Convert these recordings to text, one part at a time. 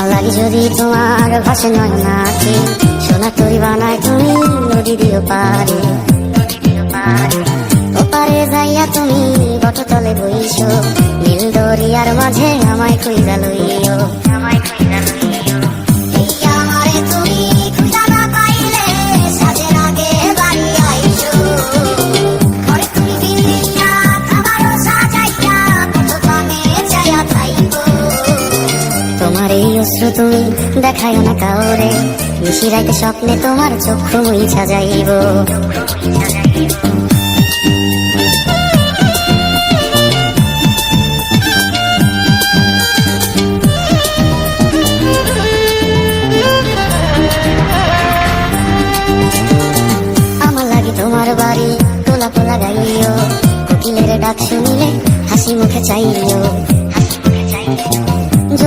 আমার লাগে যদি তোমার ভাসে নয় নাচে সোনা তরি বানায় তুমি নদী দিও পারে ওপারে যাইয়া তুমি বটতলে বইছো নীল দরিয়ার মাঝে আমায় কইরা লইও তোমার এই অশ্রু তুমি দেখায় না কাউরে। নিশিরাইতে স্বপ্নে তোমার চক্ষু আমার লাগে তোমার বাড়ি তোলা ডাক শুনিলে হাসি মুখে চাইও। হাসি মুখে চাইও।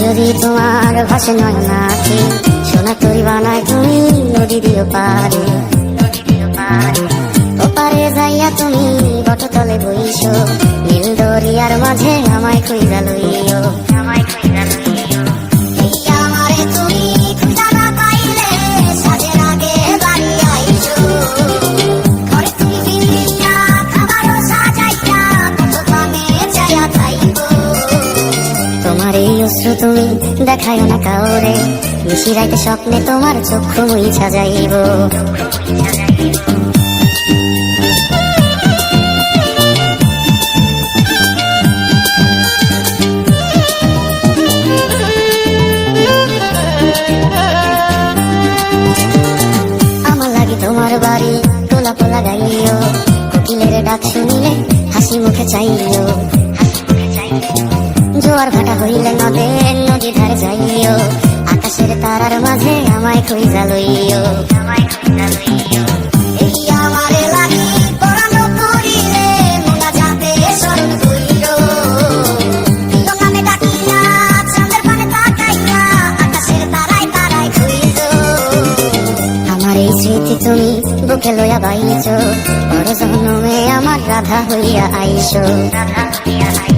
যদি তোমার ভাষে নয় নাচে সোনা তৈরি বানায় তুমি নদী দিও পারে ওপারে যাইয়া তুমি বটতলে বইছো নীল দরিয়ার মাঝে আমায় খুঁজা লইও। তোমার এই অশ্রু তুমি দেখায় না কাউরে। নিশিরাইতে স্বপ্নে তোমার চক্ষু মুইছা যাইব। আমার লাগে তোমার বাড়ি তোলা পোলা গাইও। কোকিলের ডাক শুনিলে হাসি মুখে চাইও। জোয়ার ভাটা হইলে নদে নদী ধারে যাইও। আকাশের তারার মাঝে আমায় খুঁজা লইও। বুকে লইয়া বাইছো, বড় জন্মে আমার রাধা হইয়া আইসো রাধা হইয়া আইসো।